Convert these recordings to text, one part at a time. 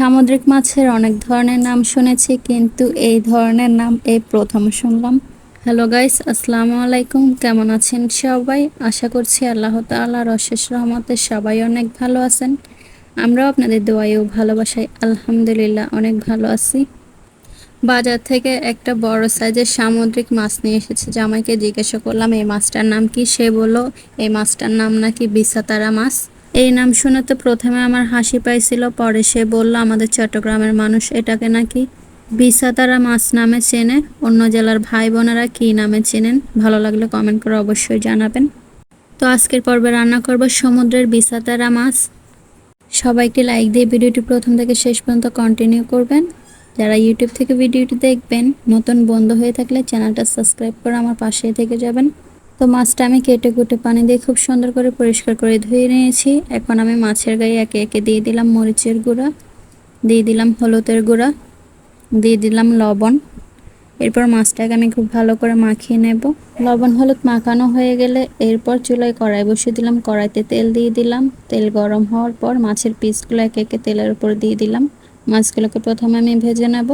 সামুদ্রিক মাছের অনেক ধরনের নাম শুনেছি, কিন্তু এই ধরনের নাম এই প্রথম শুনলাম। হ্যালো গাইস আসসালামু আলাইকুম, কেমন আছেন সবাই? আশা করছি আল্লাহ তাআলার অশেষ রহমতে সবাই অনেক ভালো আছেন। আমরাও আপনাদের দোয়ায় ও ভালোবাসায় আলহামদুলিল্লাহ অনেক ভালো আছি। বাজার থেকে একটা বড় সাইজের সামুদ্রিক মাছ নিয়ে এসেছে, জামাইকে জিজ্ঞাসা করলাম, এই মাছটার নাম কি? সে বলল, এই মাছটার নাম নাকি বিসাতারা মাছ। এই নাম শুনে তো প্রথমে আমার হাসি পাইছিল, পরে সে বলল, আমাদের চট্টগ্রামের মানুষ এটাকে নাকি বিসাতারা মাছ নামে চেনে। অন্য জেলার ভাই বোনেরা কী নামে চেনেন? ভালো লাগলে কমেন্ট করে অবশ্যই জানাবেন। তো আজকের পর্বে রান্না করব সমুদ্রের বিসাতারা মাছ। সবাইকে লাইক দিয়ে ভিডিওটি প্রথম থেকে শেষ পর্যন্ত কন্টিনিউ করবেন। যারা ইউটিউব থেকে ভিডিওটি দেখবেন, নতুন বন্ধ হয়ে থাকলে চ্যানেলটা সাবস্ক্রাইব করে আমার পাশে থেকে যাবেন। তো মাছটা আমি কেটে কুটে পানি দিয়ে খুব সুন্দর করে পরিষ্কার করে ধুয়ে নিয়েছি। এখন আমি মাছের গায়ে একে একে দিয়ে দিলাম মরিচের গুঁড়া, দিয়ে দিলাম হলুদের গুঁড়া, দিয়ে দিলাম লবণ। এরপর মাছটাকে আমি খুব ভালো করে মাখিয়ে নেব। লবণ হলুদ মাখানো হয়ে গেলে এরপর চুলায় কড়াই বসিয়ে দিলাম, কড়াইতে তেল দিয়ে দিলাম। তেল গরম হওয়ার পর মাছের পিসগুলো একে একে তেলের উপর দিয়ে দিলাম। মাছগুলোকে প্রথমে আমি ভেজে নেব।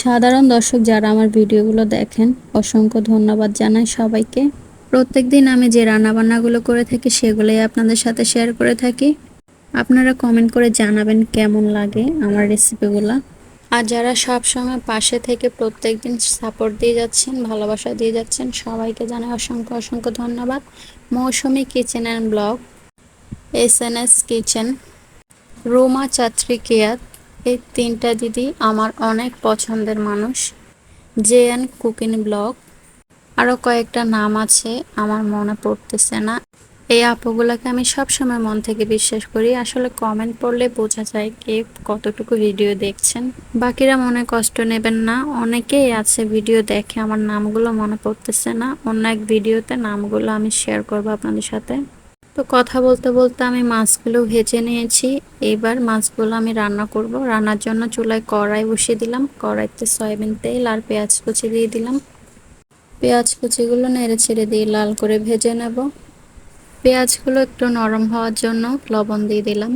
সাধারণ দর্শক যারা আমার ভিডিওগুলো দেখেন, অসংখ্য ধন্যবাদ জানাই সবাইকে। প্রত্যেক দিন আমি যে রান্নাবান্নাগুলো করে থাকি সেগুলোই আপনাদের সাথে শেয়ার করে থাকি। আপনারা কমেন্ট করে জানাবেন কেমন লাগে আমার রেসিপিগুলো আর যারা সব সময় পাশে থেকে প্রত্যেক দিন সাপোর্ট দিয়ে যাচ্ছেন, ভালোবাসা দিয়ে যাচ্ছেন, সবাইকে জানাই অসংখ্য অসংখ্য ধন্যবাদ। Mousumi kitchen and blog S N S kitchen Roma চাত্রী কেয়াত এই তিনটা দিদি আমার অনেক পছন্দের মানুষ। জে এন কুকিং ব্লগ আরও কয়েকটা নাম আছে, আমার মনে পড়তেছে না। এই আপুগুলোকে আমি সবসময় মন থেকে বিশ্বাস করি। আসলে কমেন্ট পড়লে বোঝা যায় কে কতটুকু ভিডিও দেখছেন। বাকিরা মনে কষ্ট নেবেন না। অনেকেই আছে ভিডিও দেখে, আমার নামগুলো মনে পড়তেছে না। অন্য এক ভিডিওতে নামগুলো আমি শেয়ার করব আপনাদের সাথে। তো কথা বলতে বলতে আমি মাছগুলো ভেজে নিয়েছি। এবার মাছগুলো আমি রান্না করব। রান্নার জন্য চুলায় কড়াই বসিয়ে দিলাম। কড়াইতে সয়াবিন তেল আর পেঁয়াজ কুচি দিয়ে দিলাম। পেঁয়াজ কুচিগুলো নেড়ে ছেড়ে দিয়ে লাল করে ভেজে নেব। পেঁয়াজগুলো একটু নরম হওয়ার জন্য লবণ দিয়ে দিলাম।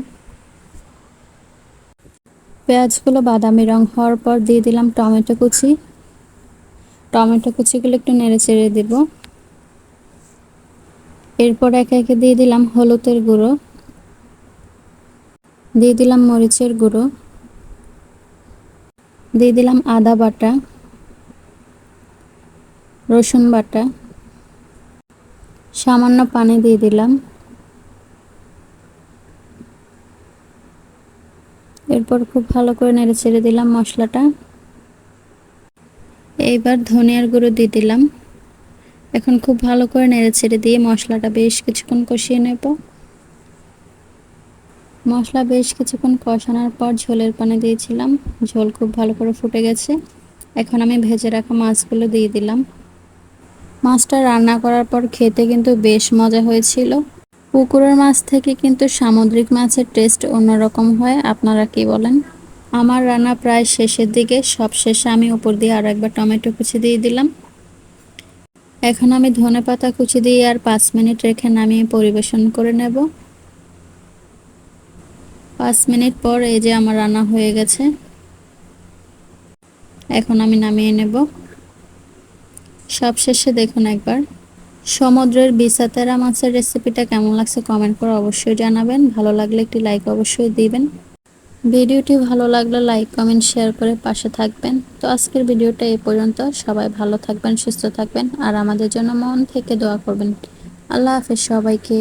পেঁয়াজগুলো বাদামি রং হওয়ার পর দিয়ে দিলাম টমেটো কুচি। টমেটো কুচিগুলো একটু নেড়ে চেড়ে দিব। এরপর একে একে দিয়ে দিলাম হলুদের গুঁড়ো। দিয়ে দিলাম মরিচের গুঁড়ো। দিয়ে দিলাম আদা বাটা। রসুন বাটা, সামান্য পানি দিয়ে দিলাম। এরপর খুব ভালো করে নেড়ে ছেড়ে দিলাম মশলাটা। এইবার ধনিয়ার গুঁড়ো দিয়ে দিলাম। এখন খুব ভালো করে নেড়ে ছেড়ে দিয়ে মশলাটা বেশ কিছুক্ষণ কষিয়ে নেব। মশলা বেশ কিছুক্ষণ কষানোর পর ঝোলের পানি দিয়েছিলাম। ঝোল খুব ভালো করে ফুটে গেছে। এখন আমি ভেজে রাখা মাছগুলো দিয়ে দিলাম। মাছটা রান্না করার পর খেতে কিন্তু বেশ মজা হয়েছিল। পুকুরের মাছ থেকে কিন্তু সামুদ্রিক মাছের টেস্ট অন্যরকম হয়, আপনারা কি বলেন? আমার রান্না প্রায় শেষের দিকে, সব শেষে আমি উপর দিয়ে আর একবার টমেটো কুচি দিয়ে দিলাম। এখন আমি ধনে পাতা কুচি দিয়ে আর পাঁচ মিনিট রেখে নামিয়ে পরিবেশন করে নেব। পাঁচ মিনিট পর এই যে আমার রান্না হয়ে গেছে। এখন আমি নামিয়ে নেব। সবশেষে দেখুন একবার। সমুদ্রের বিসাতেরা মাছের রেসিপিটা কেমন লাগছে কমেন্ট করে অবশ্যই জানাবেন। ভালো লাগলে একটি লাইক অবশ্যই দিবেন। ভিডিওটি ভালো লাগলে লাইক কমেন্ট শেয়ার করে পাশে থাকবেন। তো আজকের ভিডিওটা এই পর্যন্ত। সবাই ভালো থাকবেন, সুস্থ থাকবেন। আর আমাদের জন্য মন থেকে দোয়া করবেন। আল্লাহ হাফেজ সবাইকে।